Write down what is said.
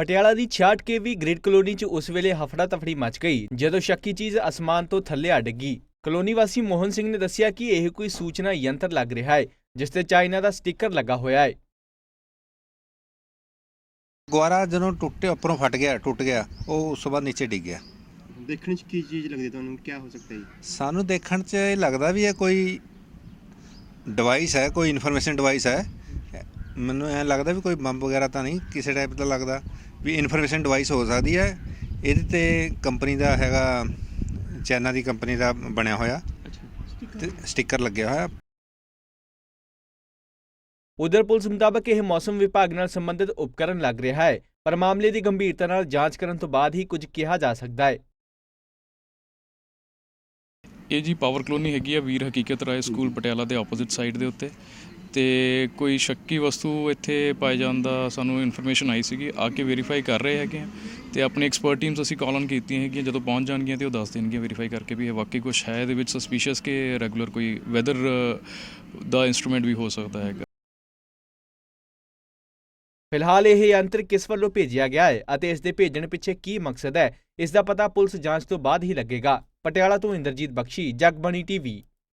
ਪਟਿਆਲਾ ਦੀ 66 KV grid colony 'ਚ ਉਸ ਵੇਲੇ ਹਫੜਾ ਤਫੜੀ ਮਚ ਗਈ ਜਦੋਂ ਸ਼ੱਕੀ ਚੀਜ਼ ਅਸਮਾਨ ਤੋਂ ਥੱਲੇ ਆ ਡਿੱਗੀ ਕਲੋਨੀ ਵਾਸੀ ਮੋਹਨ ਸਿੰਘ ਨੇ ਦੱਸਿਆ ਕਿ ਇਹ ਕੋਈ ਸੂਚਨਾ ਯੰਤਰ ਲੱਗ ਰਿਹਾ ਹੈ ਜਿਸ ਤੇ ਚਾਈਨਾ ਦਾ ਸਟicker ਲੱਗਾ ਹੋਇਆ ਹੈ। ਗੁਆਰਾ ਜਦੋਂ ਟੁੱਟੇ ਉੱਪਰੋਂ ਫਟ ਗਿਆ ਟੁੱਟ ਗਿਆ ਉਹ ਉਸ ਤੋਂ ਬਾਅਦ ਨੀਚੇ ਡਿੱਗ ਗਿਆ। ਦੇਖਣ ਚ ਕੀ ਚੀਜ਼ ਲੱਗਦੀ ਤੁਹਾਨੂੰ? ਕੀ ਹੋ ਸਕਦਾ ਹੈ? ਸਾਨੂੰ ਦੇਖਣ 'ਚ ਇਹ ਲੱਗਦਾ ਵੀ ਇਹ ਕੋਈ ਡਿਵਾਈਸ ਹੈ ਕੋਈ ਇਨਫੋਰਮੇਸ਼ਨ ਡਿਵਾਈਸ ਹੈ। ਮੈਨੂੰ ਐਂ ਲੱਗਦਾ ਵੀ ਕੋਈ ਬੰਬ ਵਗੈਰਾ ਤਾਂ ਨਹੀਂ ਕਿਸੇ ਟਾਈਪ ਦਾ ਲੱਗਦਾ ਵੀ ਇਨਫੋਰਮੇਸ਼ਨ ਡਿਵਾਈਸ ਹੋ ਸਕਦੀ ਹੈ। ਇਹਦੇ ਤੇ ਕੰਪਨੀ ਦਾ ਹੈਗਾ ਚਾਈਨਾ ਦੀ ਕੰਪਨੀ ਦਾ ਬਣਿਆ ਹੋਇਆ। ਤੇ ਸਟicker ਲੱਗਿਆ ਹੋਇਆ। ਉਧਰ ਪੁਲਿਸ ਮੁਤਾਬਕ ਇਹ ਮੌਸਮ ਵਿਭਾਗ ਨਾਲ ਸੰਬੰਧਿਤ ਉਪਕਰਨ ਲੱਗ ਰਿਹਾ ਹੈ ਪਰ ਮਾਮਲੇ ਦੀ ਗੰਭੀਰਤਾ ਨਾਲ ਜਾਂਚ ਕਰਨ ਤੋਂ ਬਾਅਦ ਹੀ ਕੁਝ ਕਿਹਾ ਜਾ ਸਕਦਾ ਹੈ। ਇਹ ਜੀ ਪਾਵਰ ਕਲੋਨੀ ਹੈਗੀ ਆ ਵੀਰ ਹਕੀਕਤ ਰਾਏ ਸਕੂਲ ਪਟਿਆਲਾ ਦੇ ਆਪੋਜ਼ਿਟ ਸਾਈਡ ਦੇ ਉੱਤੇ। ਤੇ ਕੋਈ ਸ਼ੱਕੀ ਵਸਤੂ ਇੱਥੇ ਪਾਏ ਜਾਣ ਦਾ ਸਾਨੂੰ ਇਨਫੋਰਮੇਸ਼ਨ ਆਈ ਸੀਗੀ। ਆ ਕੇ ਵੈਰੀਫਾਈ ਕਰ ਰਹੇ ਹੈਗੇ ਆ ਤੇ ਆਪਣੀ ਐਕਸਪਰਟ ਟੀਮਸ ਅਸੀਂ ਕਾਲ ਔਨ ਕੀਤੀਆਂ ਹੈਗੀਆਂ, ਜਦੋਂ ਪਹੁੰਚ ਜਾਣਗੀਆਂ ਤੇ ਉਹ ਦੱਸ ਦੇਣਗੀਆਂ ਵੈਰੀਫਾਈ ਕਰਕੇ ਵੀ ਇਹ ਵਾਕਈ ਕੁਝ ਹੈ, ਇਹਦੇ ਵਿੱਚ ਸਸਪੀਸ਼ੀਅਸ ਕਿ ਰੈਗੂਲਰ ਕੋਈ ਵੈਦਰ ਦਾ ਇਨਸਟਰੂਮੈਂਟ ਵੀ ਹੋ ਸਕਦਾ ਹੈਗਾ। ਫਿਲਹਾਲ ਇਹ ਯੰਤਰ ਕਿਸ ਵੱਲੋਂ ਭੇਜਿਆ ਗਿਆ ਹੈ ਅਤੇ ਇਸ ਦੇ ਭੇਜਣ ਪਿੱਛੇ ਕੀ ਮਕਸਦ ਹੈ, ਇਸ ਦਾ ਪਤਾ ਪੁਲਿਸ ਜਾਂਚ ਤੋਂ ਬਾਅਦ ਹੀ ਲੱਗੇਗਾ। ਪਟਿਆਲਾ ਤੋਂ ਇੰਦਰਜੀਤ ਬਖਸ਼ੀ, ਜਗਬਾਣੀ ਟੀਵੀ।